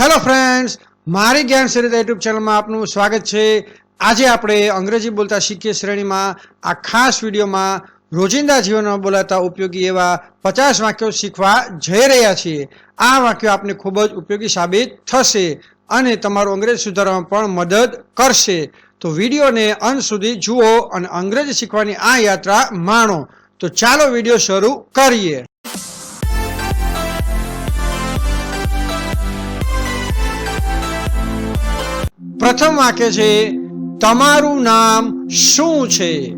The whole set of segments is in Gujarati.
હેલો ફ્રેન્ડ્સ, મારી જ્ઞાન શ્રેણી યુટ્યુબ ચેનલમાં આપનું સ્વાગત છે. આજે આપણે અંગ્રેજી બોલતા શીખીએ શ્રેણીમાં આ ખાસ વિડીયોમાં રોજિંદા જીવનમાં બોલાતા ઉપયોગી એવા પચાસ વાક્યો શીખવા જઈ રહ્યા છીએ. આ વાક્યો આપને ખૂબ જ ઉપયોગી સાબિત થશે અને તમારું અંગ્રેજી સુધારવામાં પણ મદદ કરશે. તો વિડીયોને અંત સુધી જુઓ અને અંગ્રેજી શીખવાની આ યાત્રા માણો. તો ચાલો વીડિયો શરૂ કરીએ. પ્રથમ વાક્ય છે, તમારું નામ શું છે?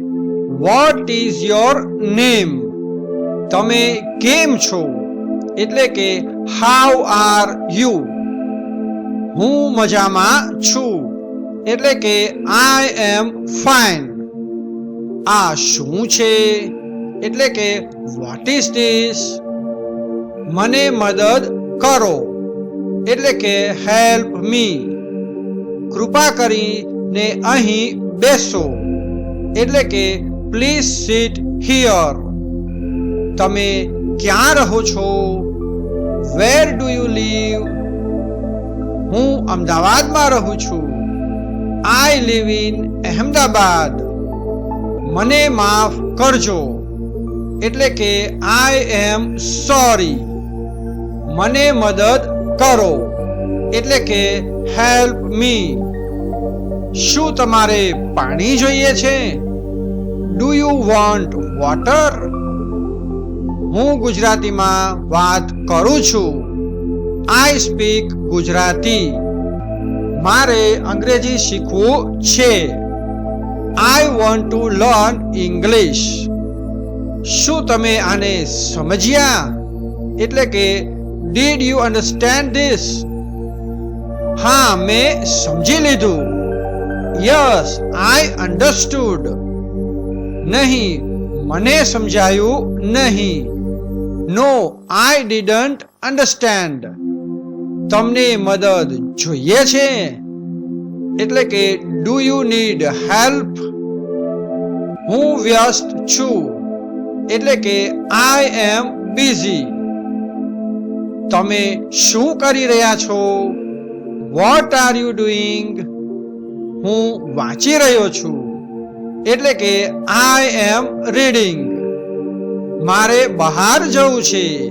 વોટ ઇઝ યોર નેમ તમે કેમ છો? એટલે કે હાઉ આર યુ હું મજામાં છું. એટલે કે આઈ એમ ફાઇન આ શું છે? એટલે કે વોટ ઇઝ ધીસ મને મદદ કરો. એટલે કે હેલ્પ મી કૃપા કરીને અહીં બેસો. એટલે કે પ્લીઝ સીટ હિયર તમે ક્યાં રહો છો? વેર ડુ યુ લીવ હું અમદાવાદમાં રહું છું. I live in Ahmedabad. મને માફ કરજો. એટલે કે આઈ એમ સોરી મને મદદ કરો. એટલે કે હેલ્પ મી શું તમારે પાણી જોઈએ છે? ડુ યુ વોન્ટ વોટર હું ગુજરાતીમાં વાત કરું છું. I speak Gujarati. મારે અંગ્રેજી શીખવું છે. I want to learn English શું તમે આને સમજ્યા? એટલે કે ડીડ યુ અન્ડરસ્ટેન્ડ ધીસ હા, મેં સમજી લીધું. યસ આઈ અન્ડરસ્ટુડ નહીં, મને સમજાયું નહીં. નો આઈ ડીડન્ટ અન્ડરસ્ટેન્ડ તમને મદદ જોઈએ છે? એટલે કે ડુ યુ નીડ હેલ્પ હું વ્યસ્ત છું. એટલે કે આઈ એમ બિઝી તમે શું કરી રહ્યા છો? વોટ આર યુ ડુઈંગ હું વાંચી રહ્યો છું. એટલે કે આઈ એમ રીડિંગ મારે બહાર જવું છે.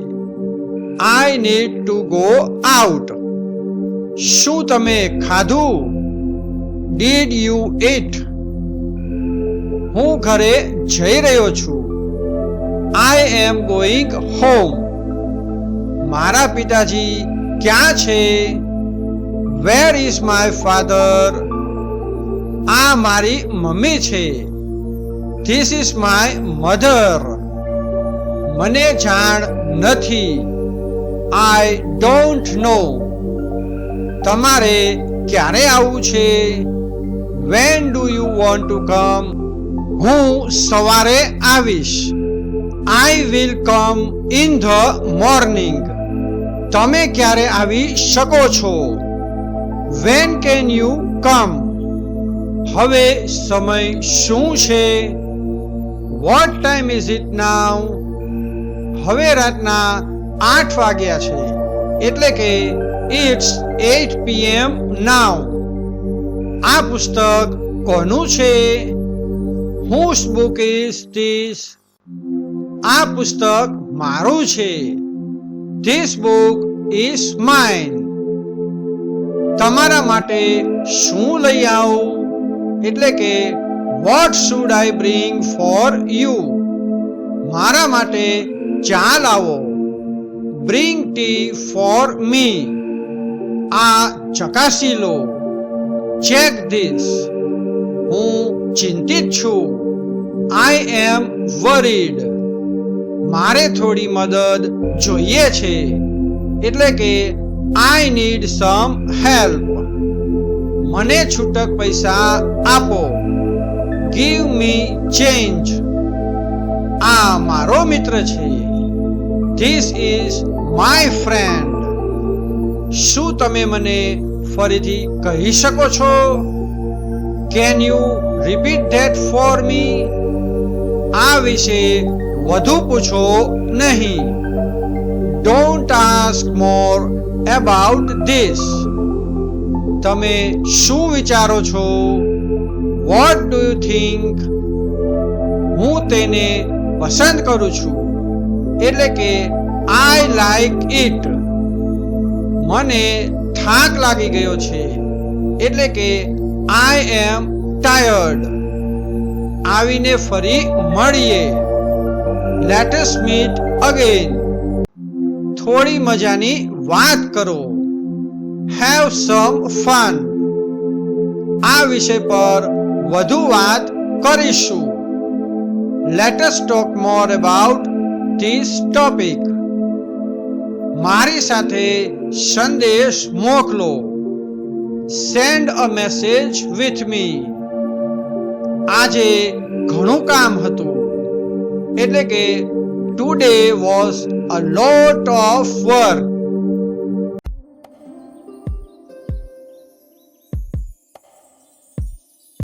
I need to go out શું તમે ખાધું? ડીડ યુ ઇટ હું ઘરે જઈ રહ્યો છું. આઈ એમ ગોઈંગ હોમ મારા પિતાજી ક્યાં છે? વેર ઇઝ માય ફાધર આ મારી મમ્મી છે. ધીસ ઇઝ માય મધર મને જાણ નથી. આઈ ડોન્ટ નો તમારે ક્યારે આવવું છે? When do you want to come હું સવારે આવીશ. I will come in the morning તમે ક્યારે આવી શકો છો? વેન કેન યુ કમ હવે સમય શું છે? What time is it now હવે રાતના આઠ વાગ્યા છે. એટલે કે ઇટ્સ એટ પીએમ નાવ આ પુસ્તક કોનું છે? હુસ બુક ઇઝ ધીસ આ પુસ્તક મારું છે. ધીસ બુક ઇઝ માઇન તમારા માટે શું લઈ આવું? એટલે કે what should I bring for you મારા માટે ચા લાવો. બ્રિંગ ટી ફોર મી આ ચકાસી લો. ચેક ધીસ હું ચિંતિત છું. આઈ એમ વરીડ મારે થોડી મદદ જોઈએ છે. એટલે કે આઈ નીડ સમ હેલ્પ મને છૂટક પૈસા આપો. ગીવ મી ચેન્જ આ મારો મિત્ર છે. ધીસ ઇઝ માય ફ્રેન્ડ શું તમે મને ફરીથી કહી શકો છો? Can you repeat that for me આ વિશે વધુ પૂછો નહીં. Don't ask more about this. તમે શું વિચારો છો? વોટ ડુ યુ થિંક હું તેને પસંદ કરું છું. એટલે કે આઈ લાઈક ઇટ મને થાક લાગી ગયો છે. એટલે કે આઈ એમ ટાયર્ડ આવીને ફરી મળીએ. લેટેસ્ટ મીટ અગેન થોડી મજાની વાત કરો. હેવ સમ ફન આ વિષય પર વધુ વાત કરીશું. Let's talk more about this topic મારી સાથે સંદેશ મોકલો. Send a message with me આજે ઘણું કામ હતું. એટલે કે today was a lot of work